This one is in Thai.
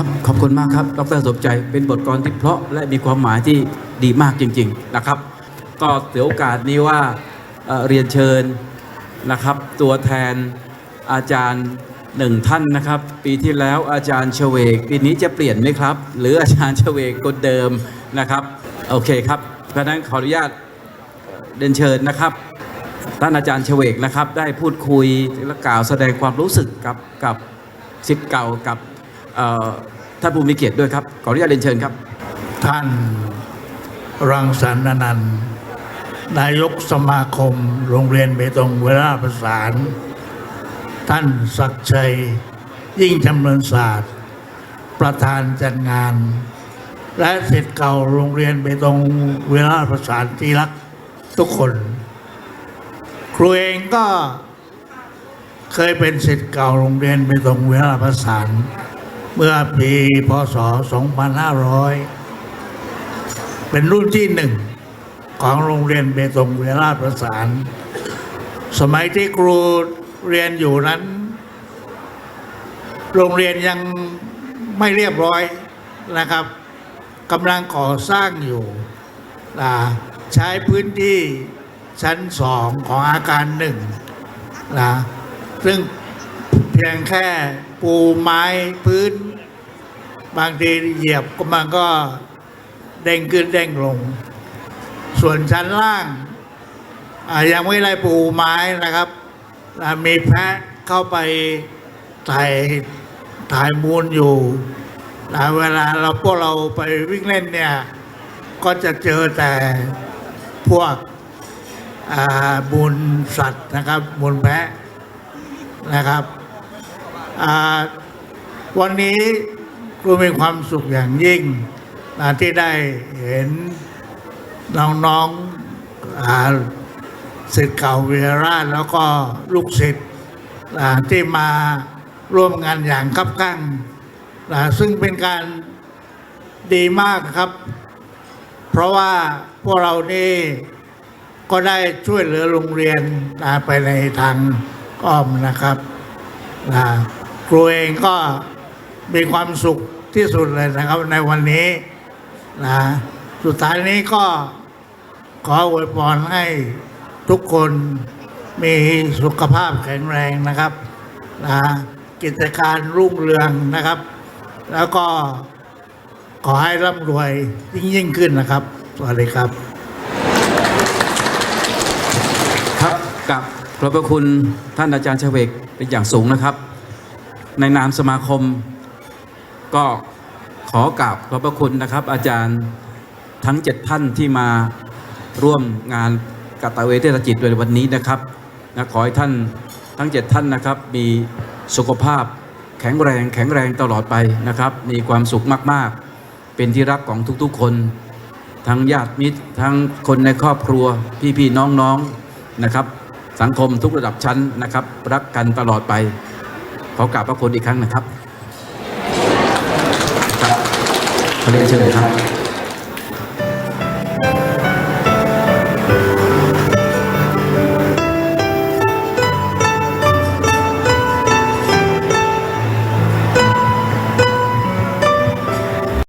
ครับ ขอบคุณมากครับ ดรสมใจ เป็นบทกลอนที่เพราะและมีความหมายที่ดีมากจริง ๆ นะครับ ก็ถือโอกาสนี้ว่าเเรียนเชิญนะครับ ตัวแทนอาจารย์หนึ่งท่านนะครับ ปีที่แล้วอาจารย์เฉวก ปีนี้จะเปลี่ยนไหมครับ หรืออาจารย์เฉวกคนเดิมนะครับ โอเคครับเพราะนั้นขออนุญาตเรียนเชิญนะครับท่านอาจารย์เฉวกนะครับ ได้พูดคุยและกล่าวแสดงความรู้สึกกับกับสิทธิ์เก่ากับ ท่านผู้มีเกียรติด้วยครับ ขออนุญาตเรียนเชิญครับ ท่านรังสรรค์อนันต์นายกสมาคมโรงเรียนเบตงเวลาประสาน ท่านศักชัย ยิ่งจำเริญศาสตร์ ประธานจัดงาน และศิษย์เก่าโรงเรียนเบตงเวลาประสานที่รักทุกคน ครูเองก็เคยเป็นศิษย์เก่าโรงเรียนเบตงเวลาประสาน เมื่อปีพศ 2500 เป็นรุ่นที่หนึ่งของโรงเรียนเบตงเวลาประสาน สมัยที่ครูเรียนอยู่นั้น โรงเรียนยังไม่เรียบร้อยนะครับกำลังก่อสร้างอยู่นะใช้พื้นที่ชั้นสองของอาคารหนึ่งนะซึ่ง พียงแค่ปูไม้พื้น บางทีเหยียบก็มันก็เด้งขึ้นเด้งลง ส่วนชั้นล่างยังไม่ได้ปูไม้นะครับ มีแพะเข้าไปถ่ายถ่ายมูลอยู่เวลาเราพวกเราไปวิ่งเล่นเนี่ย ก็จะเจอแต่พวกมูลสัตว์นะครับมูลแพะนะครับ วันนี้ครูมีความสุขอย่างยิ่งที่ได้เห็นน้องๆอ่าศิษย์เก่าวีราชแล้วก็ลูกศิษย์ที่มาร่วมงานอย่างคับข้างนซึ่งเป็นการดีมากครับ เพราะว่าพวกเรานี่ก็ได้ช่วยเหลือโรงเรียนไปในทางอ้อมนะครับนะ ครูเองก็มีความสุขที่สุดเลยนะครับในวันนี้นะสุดท้ายนี้ก็ขออวยพรให้ทุกคนมีสุขภาพแข็งแรงนะครับนะกิจการรุ่งเรืองนะครับ แล้วก็ขอให้ร่ำรวยยิ่งยิ่งขึ้นนะครับ สวัสดีครับ ครับกับขอบพระคุณท่านอาจารย์เฉวกเป็นอย่างสูงนะครับ ในนามสมาคม ก็ขอกราบขอบพระคุณนะครับ อาจารย์ทั้งเจ็ดท่านที่มาร่วมงานกัตตะเวเทศกิจในวันนี้นะครับนะขอให้ท่านทั้งเจ็ดท่านนะครับ มีสุขภาพแข็งแรง แข็งแรงตลอดไปนะครับ มีความสุขมาก ๆ เป็นที่รักของทุกๆคน ทั้งญาติมิตรทั้งคนในครอบครัวพี่ๆน้องๆนะครับ สังคมทุกระดับชั้นนะครับ รักกันตลอดไป ขอกราบพระคุณอีกครั้งนะครับครับขอเรียนเชิญครับ